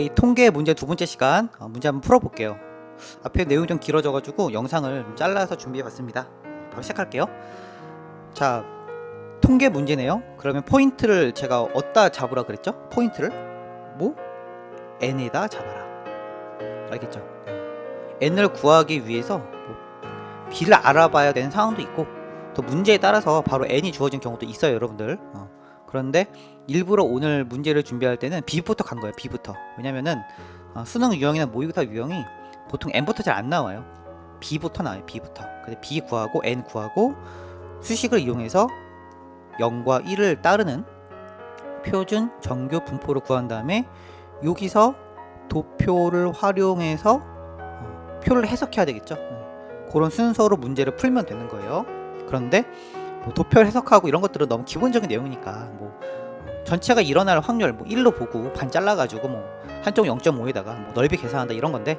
이 통계 문제 두 번째 시간 어, 문제 한번 풀어볼게요. 앞에 내용이 좀 길어져가지고 영상을 좀 잘라서 준비해봤습니다. 바로 시작할게요. 자, 통계 문제네요. 그러면 포인트를 제가 어디다 잡으라 그랬죠? 포인트를 뭐 n에다 잡아라. 알겠죠? n을 구하기 위해서 뭐 b를 알아봐야 되는 상황도 있고 또 문제에 따라서 바로 n이 주어진 경우도 있어요, 여러분들. 어. 그런데 일부러 오늘 문제를 준비할 때는 B부터 간 거예요. B부터. 왜냐면은 어, 수능 유형이나 모의고사 유형이 보통 N부터 잘 안 나와요. B부터 나와요. B부터. 근데 B 구하고 N 구하고 수식을 이용해서 0과 1을 따르는 표준 정규 분포를 구한 다음에 여기서 도표를 활용해서 어, 표를 해석해야 되겠죠. 네. 그런 순서로 문제를 풀면 되는 거예요. 그런데 뭐 도표 해석하고 이런 것들은 너무 기본적인 내용이니까 뭐 전체가 일어날 확률 뭐 1로 보고 반 잘라가지고 뭐 한쪽 0.5에다가 뭐 넓이 계산한다 이런 건데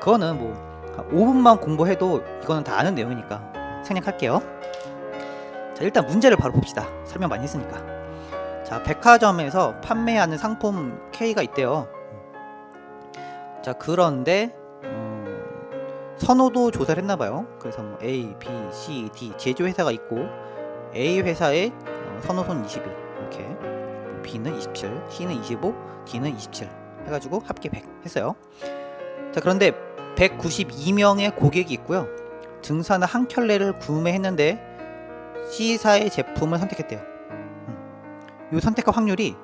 그거는 뭐 5분만 공부해도 이거는 다 아는 내용이니까 생략할게요. 자 일단 문제를 바로 봅시다. 설명 많이 했으니까. 자 백화점에서 판매하는 상품 K가 있대요. 자 그런데 음, 선호도 조사를 했나봐요. 그래서 뭐 A, B, C, D 제조 회사가 있고 A 회사의 어, 선호선 21 이렇게 B는 27, C는 25, D는 27 해가지고 합계 100 했어요. 자 그런데 192명의 고객이 있고요. 등산화 한 켤레를 구매했는데 C사의 제품을 선택했대요. 음. 이 선택한 확률이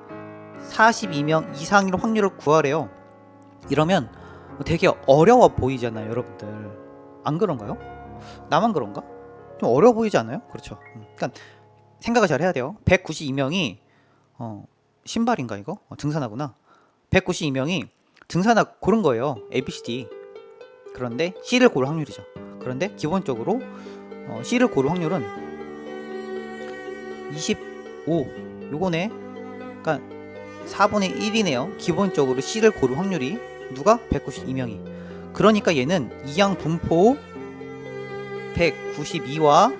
42명 이상일 확률을 구하래요. 이러면 되게 어려워 보이잖아요, 여러분들. 안 그런가요? 나만 그런가? 좀 어려워 보이지 않아요? 그렇죠. 음, 그러니까 생각을 잘 해야 돼요. 192명이 어, 신발인가 이거? 어, 등산화구나. 192명이 등산화 고른 거예요. A, B, C, D. 그런데 C를 고를 확률이죠. 그런데 기본적으로 어, C를 고를 확률은 25. 요거네. 그러니까 4분의 1이네요. 기본적으로 C를 고를 확률이 누가 192명이. 그러니까 얘는 이양 분포 192와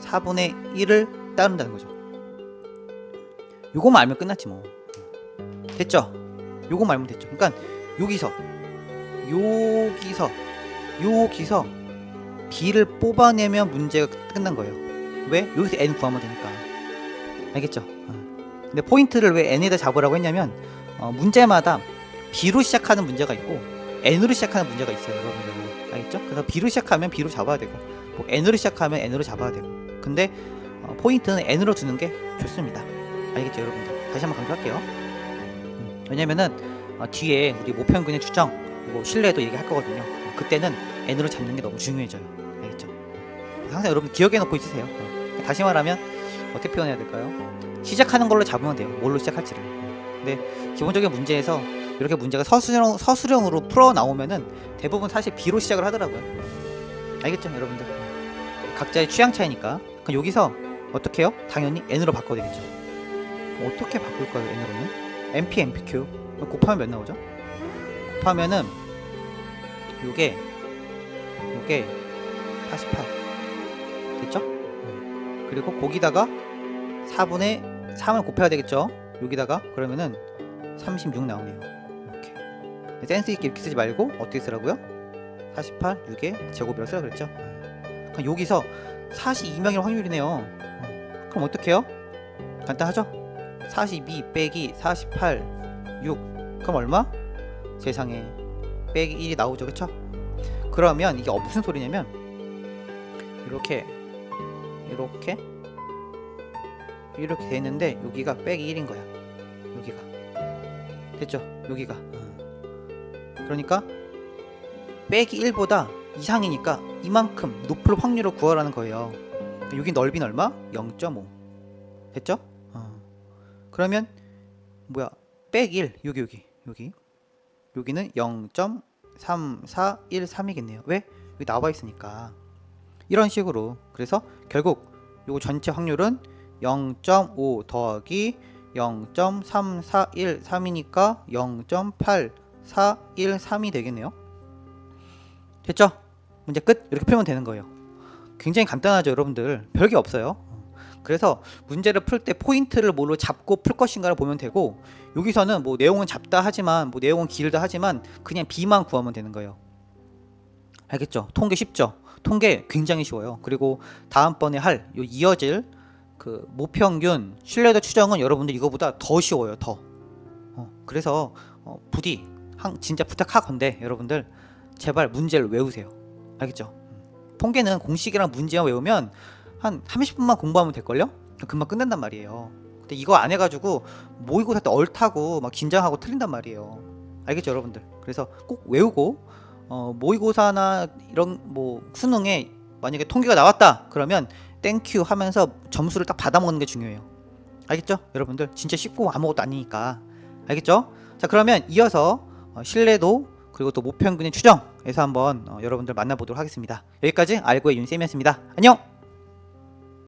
4분의 1을 따른다는 거죠. 요거만 알면 끝났지 뭐. 됐죠? 요거만 알면 됐죠. 그러니까 여기서 여기서 여기서 B를 뽑아내면 문제가 끝난 거예요. 왜? 여기서 N 구하면 되니까. 알겠죠? 어. 근데 포인트를 왜 N에다 잡으라고 했냐면 어, 문제마다 B로 시작하는 문제가 있고 N으로 시작하는 문제가 있어요, 여러분들. 알겠죠? 그래서 B로 시작하면 B로 잡아야 되고 뭐 N으로 시작하면 N으로 잡아야 되고. 근데 어, 포인트는 N으로 두는 게 좋습니다. 알겠죠, 여러분들? 다시 한번 강조할게요. 음, 왜냐면은 어, 뒤에 우리 모평균의 추정, 그리고 신뢰도 얘기할 거거든요. 어, 그때는 N으로 잡는 게 너무 중요해져요. 알겠죠? 항상 여러분 기억해 놓고 있으세요. 어, 다시 말하면 어떻게 표현해야 될까요? 시작하는 걸로 잡으면 돼요. 뭘로 시작할지를. 어, 근데 기본적인 문제에서 이렇게 문제가 서술형, 서술형으로 풀어 나오면은 대부분 사실 B로 시작을 하더라고요. 알겠죠, 여러분들? 각자의 취향 차이니까. 그럼 여기서 어떻게 해요? 당연히 N으로 바꿔야 되겠죠. 어떻게 바꿀까요, N으로는? MP, MPQ. 곱하면 몇 나오죠? 곱하면은 요게 요게 88 됐죠? 그리고 거기다가 4분의 3을 곱해야 되겠죠? 여기다가 그러면은 36 나오네요. 센스 있게 이렇게 쓰지 말고 어떻게 쓰라고요? 48 6의 제곱이라고 쓰라 그랬죠? 그럼 여기서 42명일 확률이네요. 어, 그럼 어떻게 해요? 간단하죠? 42 빼기 48 6 그럼 얼마? 세상에 빼기 1이 나오죠 그쵸? 그러면 이게 어, 무슨 소리냐면 이렇게 이렇게 이렇게 돼 있는데 여기가 빼기 1인 거야 여기가 됐죠? 여기가 어. 그러니까 빼기 1보다 이상이니까 이만큼 높을 확률을 구하라는 거예요. 여기 넓이는 얼마? 0.5 됐죠? 어. 그러면 뭐야? 빼기 1 여기 여기 여기. 여기는 0.3413이겠네요. 왜? 여기 나와 있으니까. 이런 식으로. 그래서 결국 요거 전체 확률은 0.5 더하기 0.3413이니까 0.8413이 되겠네요 됐죠? 문제 끝 이렇게 풀면 되는 거예요 굉장히 간단하죠 여러분들 별게 없어요 그래서 문제를 풀 때 포인트를 뭘로 잡고 풀 것인가를 보면 되고 여기서는 뭐 내용은 잡다 하지만 뭐 내용은 길다 하지만 그냥 B만 구하면 되는 거예요. 알겠죠? 통계 쉽죠? 통계 굉장히 쉬워요. 그리고 다음번에 할요 이어질 그 모평균 신뢰도 추정은 여러분들 이거보다 더 쉬워요. 더. 어, 그래서 어, 부디 항, 진짜 부탁하건데 여러분들 제발 문제를 외우세요. 알겠죠? 음. 통계는 공식이랑 문제만 외우면 한 30분만 공부하면 될걸요? 금방 끝난단 말이에요. 근데 이거 안 해가지고 모의고사 때 얼타고 막 긴장하고 틀린단 말이에요. 알겠죠, 여러분들? 그래서 꼭 외우고 어, 모의고사나 이런 뭐 수능에 만약에 통계가 나왔다 그러면 땡큐 하면서 점수를 딱 받아먹는 게 중요해요. 알겠죠, 여러분들? 진짜 쉽고 아무것도 아니니까. 알겠죠? 자, 그러면 이어서 어, 신뢰도 그리고 또 모평균의 추정에서 한번 어, 여러분들 만나보도록 하겠습니다. 여기까지 알고의 윤쌤이었습니다. 안녕.